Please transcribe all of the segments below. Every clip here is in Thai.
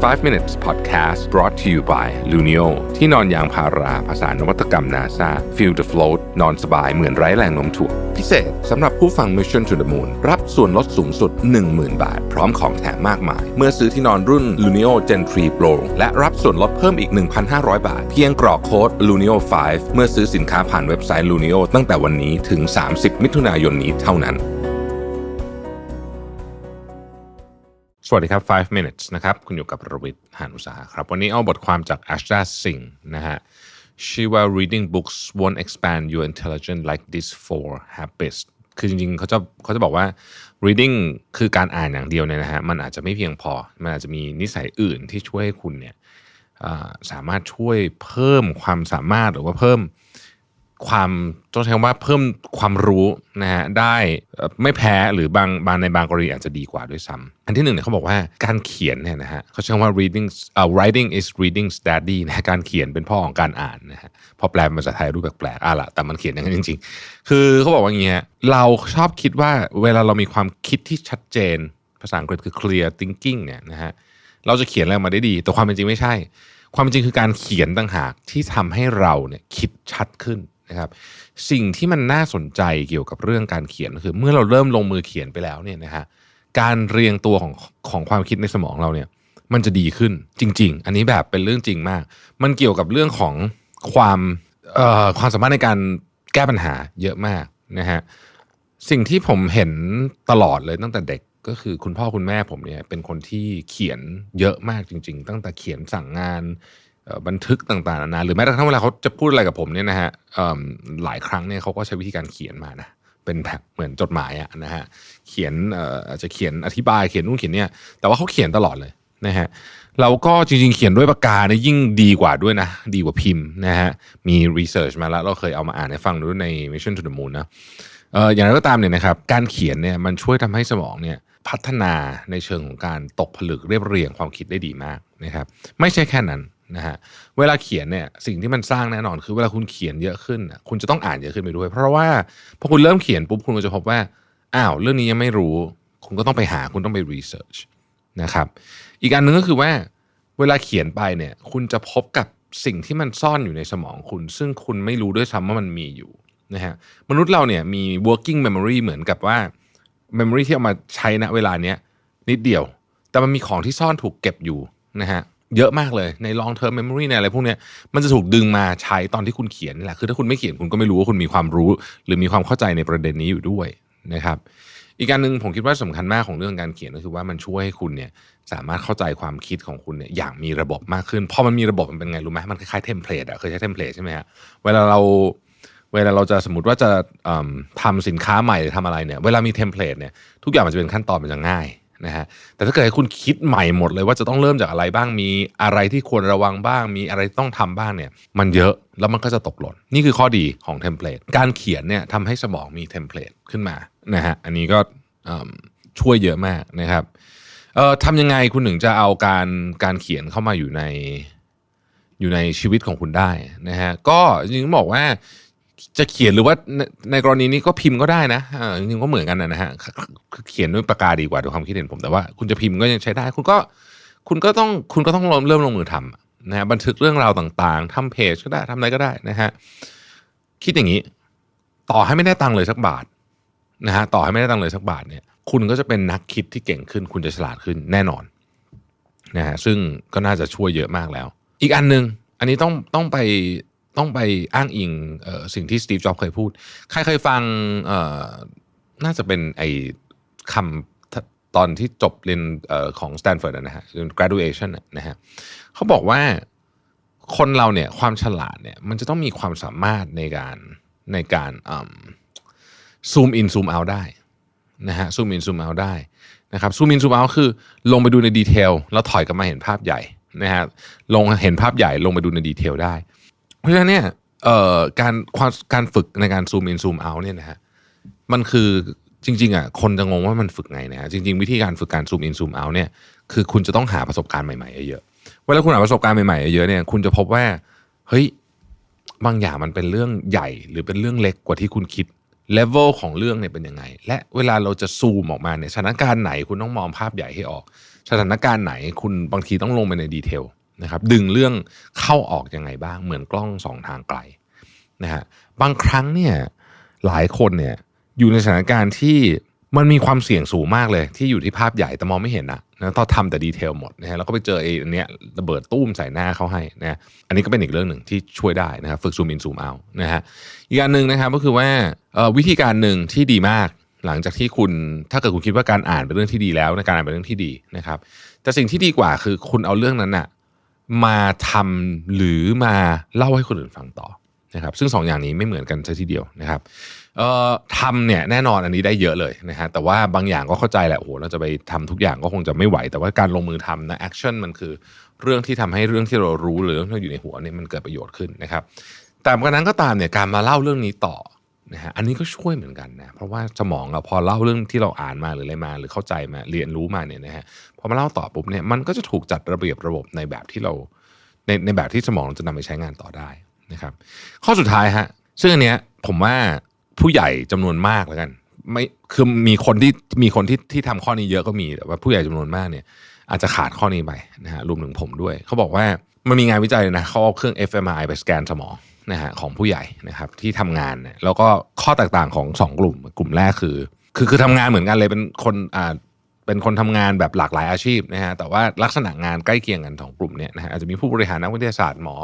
5 minutes podcast brought to you by Luno ที่นอนยางพาราภาษานวัตกรรม NASA feel the float นอนสบายเหมือนไร้แรงโน้มถ่วงพิเศษสำหรับผู้ฟัง Mission to the Moon รับส่วนลดสูงสุด 10,000 บาท พร้อมของแถมมากมาย เมื่อซื้อที่นอนรุ่น Luno Gen 3 Pro และรับส่วนลดเพิ่มอีก 1,500 บาท เพียงกรอกโค้ด Luno 5 เมื่อซื้อสินค้าผ่านเว็บไซต์ Luno ตั้งแต่วันนี้ถึง 30 มิถุนายนนี้เท่านั้น สวัสดีครับ 5 minutes นะครับ คุณอยู่กับรวิทย์หานุสาครับ วันนี้เอาบทความจาก Ashra Singh นะฮะชื่อว่า reading books won't expand your intelligence like these four habits คือจริงๆเขาจะเขาจะบอกว่า reading คือการอ่านอย่างเดียวเนี่ยนะฮะ มันอาจจะไม่เพียงพอ มันอาจจะมีนิสัยอื่นที่ช่วยให้คุณเนี่ยสามารถช่วยเพิ่มความสามารถหรือว่าเพิ่ม ความต้องใช้คำว่าเพิ่มความรู้นะฮะได้ไม่แพ้หรือบางบางในบางกรณีอาจจะดีกว่าด้วยซ้ำอันที่หนึ่งเนี่ยเขาบอกว่าการเขียนเนี่ยนะฮะเขาใช้คำว่า reading อ่อ writing is reading study นะะการเขียนเป็นพ่อของการอ่านนะฮะพอแปลเป็นภาษาไทยรูปแปลกๆอะละแต่มันเขียนอย่างนั้นจริง ๆ คือเขาบอกว่าอย่างเงี้ยเราชอบคิดว่าเวลาเรามีความคิดที่ชัดเจน ภาษาอังกฤษคือ clear thinking เนี่ยนะฮะเราจะเขียนอะไรมาได้ดี แต่ความเป็นจริงไม่ใช่ ความจริงคือการเขียนต่างหากที่ทำให้เราเนี่ยคิดชัดขึ้น นะครับ สิ่งที่มันน่าสนใจเกี่ยวกับเรื่องการเขียนคือ เมื่อเราเริ่มลงมือเขียนไปแล้วเนี่ยนะฮะการเรียงตัวของของความคิดในสมองเราเนี่ยมันจะดีขึ้นจริง ๆ อันนี้แบบเป็นเรื่องจริงมาก มันเกี่ยวกับเรื่องของความเอ่อความสามารถในการแก้ปัญหาเยอะมากนะฮะสิ่งที่ผมเห็นตลอดเลยตั้งแต่เด็กก็คือคุณพ่อคุณแม่ผมเนี่ยเป็นคนที่เขียนเยอะมากจริง ๆ ตั้งแต่เขียนสั่งงาน บันทึกต่างๆนานาหรือแม้กระทั่งเวลาเขาจะพูดอะไรกับผมเนี่ยนะฮะหลายครั้งเนี่ยเขาก็ใช้วิธีการเขียนมานะเป็นแบบเหมือนจดหมายอะนะฮะเขียนอาจจะเขียนอธิบายเขียนนู่นเขียนเนี่ยแต่ว่าเขาเขียนตลอดเลยนะฮะเราก็จริงๆเขียนด้วยปากกาเนี่ยยิ่งดีกว่าด้วยนะ ดีกว่าพิมพ์นะฮะมีรีเสิร์ชมาแล้วเราเคยเอามาอ่านให้ฟังดูใน Mission to the Moon นะเอ่ออย่างไรก็ตามเนี่ยนะครับการเขียนเนี่ยมันช่วยทำให้สมองเนี่ยพัฒนาในเชิงของการตกผลึกเรียบเรียงความคิดได้ดีมากนะครับไม่ใช่แค่นั้น นะฮะเวลาเขียนเนี่ยสิ่งที่มันสร้างแน่นอนคือเวลาคุณเขียนเยอะขึ้น คุณจะต้องอ่านเยอะขึ้นไปด้วย เพราะว่าพอคุณเริ่มเขียนปุ๊บคุณก็จะพบว่าอ้าวเรื่องนี้ยังไม่รู้ คุณก็ต้องไปหาคุณต้องไปรีเสิร์ชนะครับอีกอันหนึ่งก็คือว่าเวลาเขียนไปเนี่ยคุณจะพบกับสิ่งที่มันซ่อนอยู่ในสมองคุณ ซึ่งคุณไม่รู้ด้วยซ้ำว่ามันมีอยู่นะฮะมนุษย์เราเนี่ยมี working memory เหมือนกับว่า memory ที่เอามาใช้ณเวลาเนี้ยนิดเดียว แต่มันมีของที่ซ่อนถูกเก็บอยู่นะฮะ เยอะมากเลยใน long term memory ในอะไรพวกนี้มันจะถูกดึงมาใช้ตอนที่คุณเขียนนี่แหละคือถ้าคุณไม่เขียนคุณก็ไม่รู้ว่าคุณมีความรู้ หรือมีความเข้าใจในประเด็นนี้อยู่ด้วยนะครับอีกการหนึ่งผมคิดว่าสำคัญมากของเรื่องการเขียนก็คือว่ามันช่วยให้คุณเนี่ยสามารถเข้าใจความคิดของคุณเนี่ยอย่างมีระบบมากขึ้นพอมันมีระบบมันเป็นไงรู้ไหมมันคล้ายๆเทมเพลตอะเคยใช้เทมเพลตใช่ไหมฮะเวลาเราเวลาเราจะสมมติว่าจะเอิ่มทำสินค้าใหม่หรือทำอะไรเนี่ย เวลามีเทมเพลตเนี่ยทุกอย่างมันจะเป็นขั้นตอนมันจะง่าย นะฮะแต่ถ้าเกิดให้คุณคิดใหม่หมดเลยว่าจะต้องเริ่มจากอะไรบ้างมีอะไรที่ควรระวังบ้าง มีอะไรต้องทำบ้างเนี่ย มันเยอะแล้วมันก็จะตกหล่นนี่คือข้อดีของเทมเพลตการเขียนเนี่ยทำให้สมองมีเทมเพลตขึ้นมานะฮะอันนี้ก็ช่วยเยอะมากนะครับเอ่อทำยังไงคุณถึงจะเอาการการเขียนเข้ามาอยู่ในอยู่ในชีวิตของคุณได้นะฮะก็จริงๆบอกว่า จะเขียนหรือว่าในในกรณีนี้ก็พิมพ์ก็ได้นะจริงๆก็เหมือนกันนะฮะเขียนด้วยปากกาดีกว่าด้วยความคิดเห็นผมแต่ว่าคุณจะพิมพ์ก็ยังใช้ได้ คุณก็คุณก็ต้องคุณก็ต้องเริ่มเริ่มลงมือทำนะฮะบันทึกเรื่องราวต่างๆทำเพจก็ได้ทำอะไรก็ได้นะฮะคิดอย่างนี้ ต่อให้ไม่ได้ตังค์เลยสักบาทนะฮะต่อให้ไม่ได้ตังค์เลยสักบาทเนี่ย คุณก็จะเป็นนักคิดที่เก่งขึ้น คุณจะฉลาดขึ้นแน่นอนนะฮะซึ่งก็น่าจะช่วยเยอะมากแล้ว อีกอันหนึ่งอันนี้ต้องต้องไป ต้องไปอ้างอิงออสิ่งที่สตีฟจ็อบเคยพูด ใครเคยฟังน่าจะเป็นไอคำตอนที่จบเรียนออของ Stanford อะนะฮะ graduation นะฮะเขาบอกว่าคนเราเนี่ยความฉลาดเนี่ยมันจะต้องมีความสามารถในการในการซูมอินซูมเอาได้นะฮะซูมอินซูมเอาได้นะครับซูมอินซูมเอาคือลงไปดูในดีเทลแล้วถอยกลับมาเห็นภาพใหญ่นะฮะลงเห็นภาพใหญ่ลงไปดูในดีเทลได้ เพราะฉะนั้นเนี่ยเอ่อการความการฝึกในการซูมอินซูมเอาเนี่ยนะฮะมันคือจริงๆอะคนจะงงว่ามันฝึกไงนะฮะจริง ๆ วิธีการฝึกการซูมอินซูมเอาเนี่ยคือคุณจะต้องหาประสบการณ์ใหม่ๆเยอะเวลาคุณหาประสบการณ์ใหม่ๆเยอะเนี่ยคุณจะพบว่าเฮ้ยบางอย่างมันเป็นเรื่องใหญ่หรือเป็นเรื่องเล็กกว่าที่คุณคิดเลเวลของเรื่องเนี่ยเป็นยังไง และเวลาเราจะซูมออกมาเนี่ยสถานการณ์ไหนคุณต้องมองภาพใหญ่ให้ออก สถานการณ์ไหนคุณบางทีต้องลงไปในดีเทล นะครับดึงเรื่องเข้าออกยังไงบ้างเหมือนกล้องสองทางไกลนะฮะบางครั้งเนี่ยหลายคนเนี่ยอยู่ในสถานการณ์ที่มันมีความเสี่ยงสูงมากเลย ที่อยู่ที่ภาพใหญ่แต่มองไม่เห็นนะนะต้องทำแต่ดีเทลหมดนะฮะแล้วก็ไปเจอไอ้นเนี้ยระเบิดตุ้มใส่หน้าเขาให้นะอันนี้ก็เป็นอีกเรื่องหนึ่งที่ช่วยได้นะครับฝึกซูมอินซูมเอานะฮะอีกอันหนึ่งนะครับก็คือว่าวิธีการหนึ่งที่ดีมากหลังจากที่คุณถ้าเกิดคุณคิดว่าการอ่านเป็นเรื่องที่ดีแล้วในการอ่านเป็นเรื่องที่ดีนะครับ แต่สิ่งที่ดีกว่าคือคุณเอาเรื่องนั้นนะ มาทำหรือมาเล่าให้คนอื่นฟังต่อนะครับ ซึ่งสองอย่างนี้ไม่เหมือนกันซะทีเดียวนะครับเอ่อทำเนี่ยแน่นอนอันนี้ได้เยอะเลยนะฮะแต่ว่าบางอย่างก็เข้าใจแหละโอ้โหเราจะไปทำทุกอย่างก็คงจะไม่ไหว แต่ว่าการลงมือทำนะแอคชั่นมันคือเรื่องที่ทำให้เรื่องที่เรารู้หรือเรื่องที่อยู่ในหัวเนี่ยมันเกิดประโยชน์ขึ้นนะครับแต่กระนั้นก็ตามเนี่ยการมาเล่าเรื่องนี้ต่อ นะฮะอันนี้ก็ช่วยเหมือนกันนะเพราะว่าสมองเราพอเล่าเรื่องที่เราอ่านมาหรืออะไรมา หรือเข้าใจมาเรียนรู้มาเนี่ยนะฮะพอมาเล่าต่อปุ๊บเนี่ยมันก็จะถูกจัดระเบียบระบบในแบบที่เราในในแบบที่สมองจะนำไปใช้งานต่อได้นะครับ ข้อสุดท้ายฮะซึ่งอันเนี้ยผมว่าผู้ใหญ่จำนวนมากแล้วกัน ไม่คือมีคนที่มีคนที่ที่ทำข้อนี้เยอะก็มีแต่ว่าผู้ใหญ่จำนวนมากเนี่ย อาจจะขาดข้อนี้ไปนะฮะรวมถึงผมด้วย เขาบอกว่ามันมีงานวิจัยนะเขาเอาเครื่อง fMRI ไปสแกนสมอง นะฮะของผู้ใหญ่นะครับที่ทำงานเนี่ยแล้วก็ข้อแตกต่างของสองกลุ่มกลุ่มแรกคือ คือคือทำงานเหมือนกันเลยเป็นคนอ่าเป็นคนทำงานแบบหลากหลายอาชีพนะฮะแต่ว่าลักษณะงานใกล้เคียงกันสองกลุ่มเนี่ยนะฮะอาจจะมีผู้บริหารนักวิทยาศาสตร์หมอ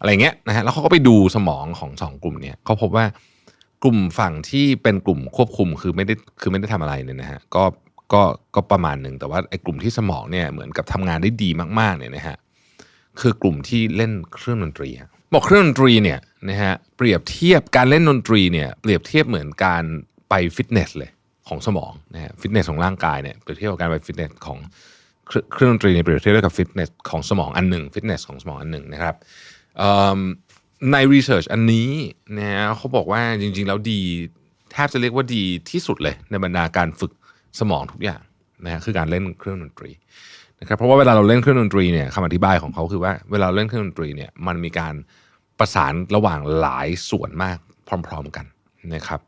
อะไรเงี้ยนะฮะแล้วเขาก็ไปดูสมองของสองกลุ่มเนี่ยเขาพบว่ากลุ่มฝั่งที่เป็นกลุ่มควบคุมคือไม่ได้คือไม่ได้ทำอะไรเนี่ยนะฮะก็ก็ก็ประมาณหนึ่งแต่ว่าไอ้กลุ่มที่สมองเนี่ยเหมือนกับทำงานได้ดีมากๆเนี่ยนะฮะคือกลุ่มที่เล่นเครื่องดนตรีฮะ บอกเครื่องดนตรีเนี่ยนะฮะเปรียบเทียบการเล่นดนตรีเนี่ยเปรียบเทียบเหมือนการไปฟิตเนสเลยของสมองนะฮะฟิตเนสของร่างกายเนี่ยเปรียบเทียบกับการไปฟิตเนสของเครื่องดนตรีเนี่ยเปรียบเทียบกับฟิตเนสของสมองอันหนึ่งฟิตเนสของสมองอันหนึ่งนะครับในรีเสิร์ชอันนี้นะฮะเขาบอกว่าจริง ๆ แล้วดีแทบจะเรียกว่าดีที่สุดเลยในบรรดาการฝึกสมองทุกอย่างนะฮะคือการเล่นเครื่องดนตรี นะครับเพราะว่าเวลาเราเล่นเครื่องดนตรีเนี่ยคำอธิบายของเขาคือว่าเวลาเราเล่นเครื่องดนตรีเนี่ยมันมีการประสานระหว่างหลายส่วนมากพร้อม ๆกันนะครับ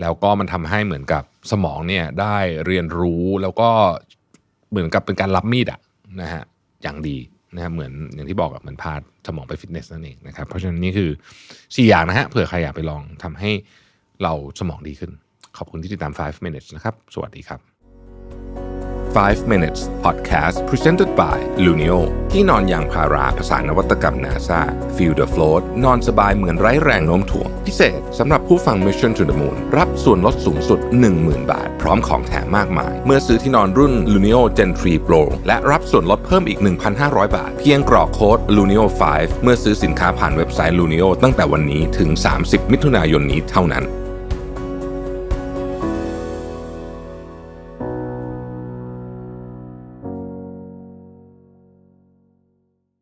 แล้วก็มันทำให้เหมือนกับสมองเนี่ยได้เรียนรู้แล้วก็เหมือนกับเป็นการรับมีดอะนะฮะอย่างดีนะฮะเหมือนอย่างที่บอกอะเหมือนพาสมองไปฟิตเนสนั่นเองนะครับ เพราะฉะนั้นนี่คือสี่อย่างนะฮะเผื่อใครอยากไปลองทำให้เราสมองดีขึ้น ขอบคุณที่ติดตาม 5 minutes นะครับ สวัสดีครับ 5 minutes podcast presented by Luno ที่นอนยางพาราภาษานวัตกรรม NASA feel the float นอนสบายเหมือนไร้แรงโน้มถ่วง พิเศษสำหรับผู้ฟัง Mission to the Moon รับส่วนลดสูงสุด 10,000 บาท พร้อมของแถมมากมาย เมื่อซื้อที่นอนรุ่น Luno Gen 3 Pro และรับส่วนลดเพิ่มอีก 1,500 บาท เพียงกรอกโค้ด Luno5 เมื่อซื้อสินค้าผ่านเว็บไซต์ Luno ตั้งแต่วันนี้ถึง 30 มิถุนายนนี้เท่านั้น